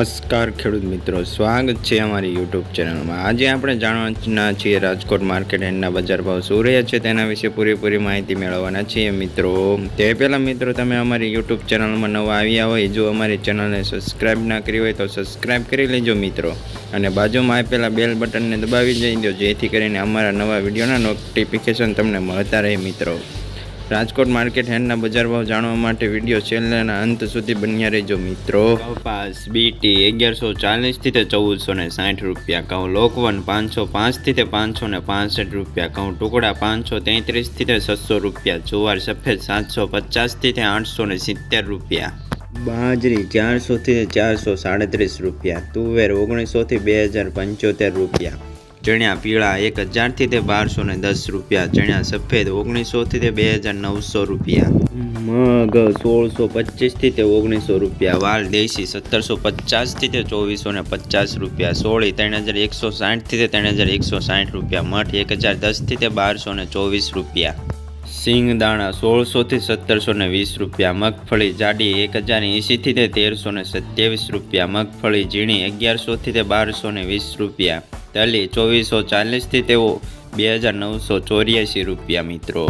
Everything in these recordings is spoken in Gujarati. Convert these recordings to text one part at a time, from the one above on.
નમસ્કાર ખેડૂત મિત્રો, સ્વાગત છે અમારી યુટ્યુબ ચેનલમાં આજે આપણે જાણવાના છીએ રાજકોટ માર્કેટ એન્ડના બજાર ભાવ શું રહ્યા છે તેના વિશે પૂરેપૂરી માહિતી મેળવવાના છીએ મિત્રો. તે પહેલાં મિત્રો, તમે અમારી યુટ્યુબ ચેનલમાં નવા આવ્યા હોય, જો અમારી ચેનલને સબસ્ક્રાઈબ ના કરી હોય તો સબસ્ક્રાઈબ કરી લેજો મિત્રો. અને બાજુમાં આપેલા બેલ બટનને દબાવી દેજો, જેથી કરીને અમારા નવા વિડીયોના નોટિફિકેશન તમને મળતા રહે મિત્રો. રાજકોટ માર્કેટ હેન્ડના બજાર ભાવ જાણવા માટે વીડિયો ચેનલના અંત સુધી બન્યા રહેજો મિત્રો. કપાસ બીટી અગિયારસો ચાલીસથી તે ચૌદસો ને સાઠ રૂપિયા કહું લોકવન પાંચસો પાંચથી તે પાંચસો ને પાંસઠ રૂપિયા કહું ટુકડા પાંચસો તેત્રીસથી તે છસો રૂપિયા જુવાર સફેદ સાતસો પચાસથી તે આઠસો ને સિત્તેર રૂપિયા. બાજરી ચારસોથી ચારસો સાડત્રીસ રૂપિયા તુવેર ઓગણીસોથી બે હજાર પંચોતેર રૂપિયા. ચણ્યા પીળા એક હજારથી તે બારસો ને દસ રૂપિયા, ચણ્યા સફેદ ઓગણીસોથી તે બે હજાર નવસો રૂપિયા. મગ સોળસો પચીસથી તે ઓગણીસો રૂપિયા, વાલ દેશી સત્તરસો પચાસથી તે ચોવીસો ને પચાસ રૂપિયા, સોળી ત્રણ હજાર એકસો સાઠથી તે ત્રણ હજાર એકસો સાઠ રૂપિયા, મઠ એક હજાર દસથી તે બારસો ને ચોવીસ રૂપિયા. સિંગ દાણા સોળસોથી સત્તરસો ને વીસ રૂપિયા, મગફળી જાડી એક હજાર એંશીથી તે તેરસો ને સત્યાવીસ રૂપિયા, મગફળી ઝીણી અગિયારસોથી તે બારસો ને વીસ રૂપિયા, તલી ચોવીસો ચાલીસથી તેઓ બે હજાર નવસો ચોર્યાસી રૂપિયા મિત્રો.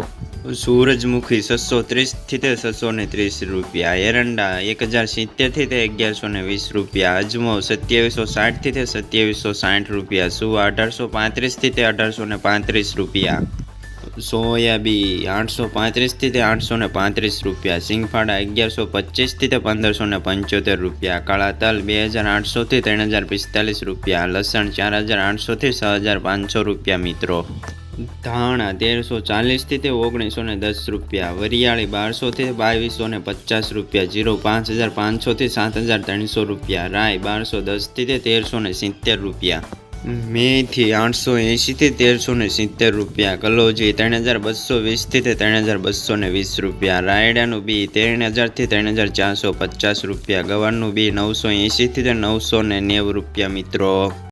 સૂરજમુખી છસો ત્રીસથી તે છસો ને ત્રીસ રૂપિયા, એરંડા એક હજાર સિત્તેરથી તે અગિયારસો ને વીસ રૂપિયા, અજમો સત્યાવીસો સાઠથી તે સત્યાવીસો સાઠ રૂપિયા, સુવા અઢારસો પાંત્રીસથી તે અઢારસો ને પાંત્રીસ રૂપિયા. સોયાબી આઠસો પાંત્રીસથી તે આઠસો ને પાંત્રીસ રૂપિયા. સિંગફાડા અગિયારસો પચીસથી તે પંદરસો ને પંચોતેર રૂપિયા. કાળા તલ બે હજાર આઠસોથી ત્રણ હજાર પિસ્તાલીસ રૂપિયા. લસણ ચાર હજાર આઠસોથી છ હજાર પાંચસો રૂપિયા મિત્રો. ધાણા તેરસો ચાલીસથી તે ઓગણીસો ને દસ રૂપિયા. વરિયાળી બારસોથી બાવીસો ને પચાસ રૂપિયા. જીરો પાંચ હજાર પાંચસોથી સાત હજાર ત્રણસો રૂપિયા. રાય બારસો દસથી તે તેરસો ને સિત્તેર રૂપિયા. મેથી આઠસો એંશીથી તેરસો ને સિત્તેર રૂપિયા, કલોજી ત્રણ હજાર બસો વીસથી તે ત્રણ હજાર બસો ને વીસ રૂપિયા, રાયડાનું બી ત્રણ હજારથી ત્રણ હજાર ચારસો પચાસ રૂપિયા, ગવારનું બી નવસો એંશીથી તે નવસો ને નેવું રૂપિયા મિત્રો.